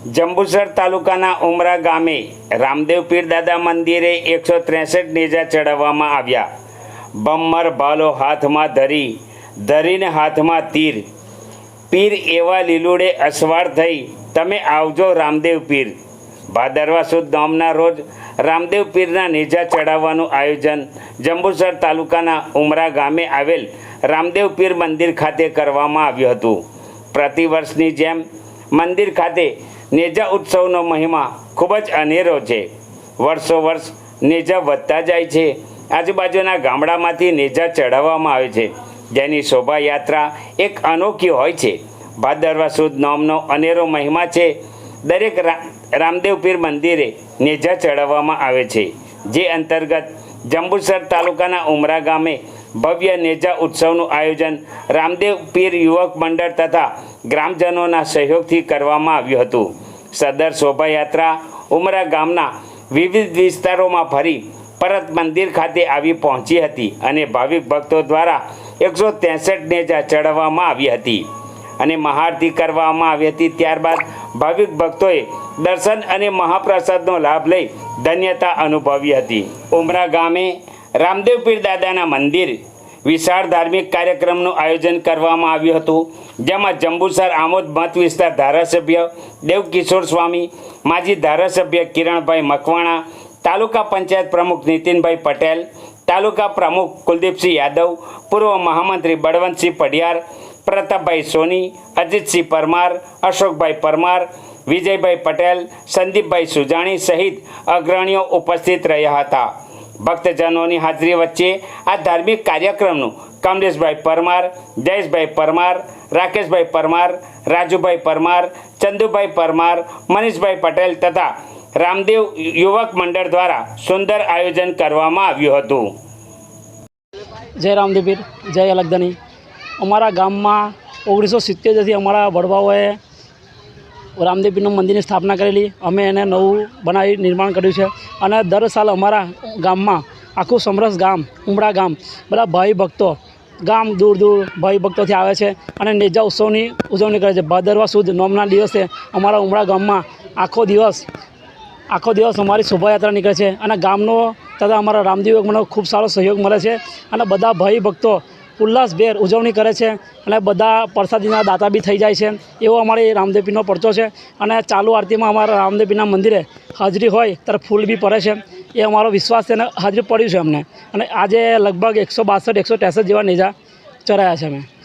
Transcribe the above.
જંબુસર તાલુકાના ઉમરા ગામે રામદેવ પીર દાદા મંદિરે એકસો ત્રેસઠ નેજા ચડાવવામાં આવ્યા. બમ્મર ભાલો હાથમાં ધરી, ધરીને હાથમાં તીર. પીર એવા લીલુડે અસવાર થઈ, તમે આવજો રામદેવ પીર. ભાદરવા સુદ ગામના રોજ રામદેવ પીરના નેજા ચડાવવાનું આયોજન જંબુસર તાલુકાના ઉમરા ગામે આવેલ રામદેવ પીર મંદિર ખાતે કરવામાં આવ્યું હતું. પ્રતિવર્ષની જેમ મંદિર ખાતે નેજા ઉત્સવનો મહિમા ખૂબ જ અનેરો છે. વર્ષો વર્ષ નેજા વધતા જાય છે. આજુબાજુના ગામડામાંથી નેજા ચડાવવામાં આવે છે. જેની શોભાયાત્રા એક અનોખી હોય છે. ભાદરવા સુદ નોમનો અનેરો મહિમા છે. દરેક રામદેવ પીર મંદિરે નેજા ચડાવવામાં આવે છે. જે અંતર્ગત જંબુસર તાલુકાના ઉમરા ગામે ભવ્ય નેજા ઉત્સવનું આયોજન રામદેવ પીર યુવક મંડળ તથા ગ્રામજનોના સહયોગથી કરવામાં આવ્યું હતું. સદર શોભાયાત્રા ઉમરા ગામના વિવિધ વિસ્તારોમાં ફરી પરત મંદિર ખાતે આવી પહોંચી હતી અને ભાવિક ભક્તો દ્વારા એકસો ત્રેસઠ નેજા ચડાવવામાં આવી હતી અને મહાઆરતી કરવામાં આવી હતી. ત્યારબાદ ભાવિક ભક્તોએ દર્શન અને મહાપ્રસાદનો લાભ લઈ ધન્યતા અનુભવી હતી. ઉમરા ગામે રામદેવ પીર દાદાના મંદિર વિશાળ ધાર્મિક કાર્યક્રમનું આયોજન કરવામાં આવ્યું હતું, જેમાં જંબુસર આમોદ મત વિસ્તાર ધારાસભ્ય દેવકિશોર સ્વામી, માજી ધારાસભ્ય કિરણભાઈ મકવાણા, તાલુકા પંચાયત પ્રમુખ નીતિનભાઈ પટેલ, તાલુકા પ્રમુખ કુલદીપસિંહ યાદવ, પૂર્વ મહામંત્રી બળવંતસિંહ પડિયાર પ્રતાપભાઈ સોની, અજીતસિંહ પરમાર, અશોકભાઈ પરમાર, વિજયભાઈ પટેલ, સંદીપભાઈ સુજાણી સહિત અગ્રણીઓ ઉપસ્થિત રહ્યા હતા. ભક્તજનોની હાજરી વચ્ચે આ ધાર્મિક કાર્યક્રમનું કમલેશભાઈ પરમાર, જયેશભાઈ પરમાર, રાકેશભાઈ પરમાર, રાજુભાઈ પરમાર, ચંદુભાઈ પરમાર, મનીષભાઈ પટેલ તથા રામદેવ યુવક મંડળ દ્વારા સુંદર આયોજન કરવામાં આવ્યું હતું. જય રામદેવીર જય અલગધની અમારા ગામમાં ઓગણીસો સિત્તેરથી અમારા વડવાઓએ રામદેવીરનું મંદિરની સ્થાપના કરેલી. અમે એને નવું બનાવી નિર્માણ કર્યું છે. અને દર સાલ અમારા ગામમાં આખું સમરસ ગામ, ઉમરા ગામ, બધા ભાઈ ભક્તો, ગામ દૂર દૂર ભાઈ ભક્તોથી આવે છે અને નેજા ઉત્સવની ઉજવણી કરે છે. ભાદરવા સુદ નોમના દિવસે અમારા ઉમરા ગામમાં આખો દિવસ આખો દિવસ અમારી શોભાયાત્રા નીકળે છે. અને ગામનો તથા અમારા રામદેવ મને ખૂબ સારો સહયોગ મળે છે. અને બધા ભાઈ ભક્તો ઉલ્લાસભેર ઉજવણી કરે છે અને બધા પ્રસાદીના દાતા બી થઈ જાય છે. એવો અમારી રામદેવીનો પડતો છે અને ચાલુ આરતીમાં અમારા રામદેવીના મંદિરે હાજરી હોય ત્યારે ફૂલ બી પડે છે. એ અમારો વિશ્વાસ છે અને હાજરી પડ્યું છે અમને. અને આજે લગભગ એકસો બાસઠ, એકસો ત્રેસઠ જેવા નેજા ચરાયા છે અમે.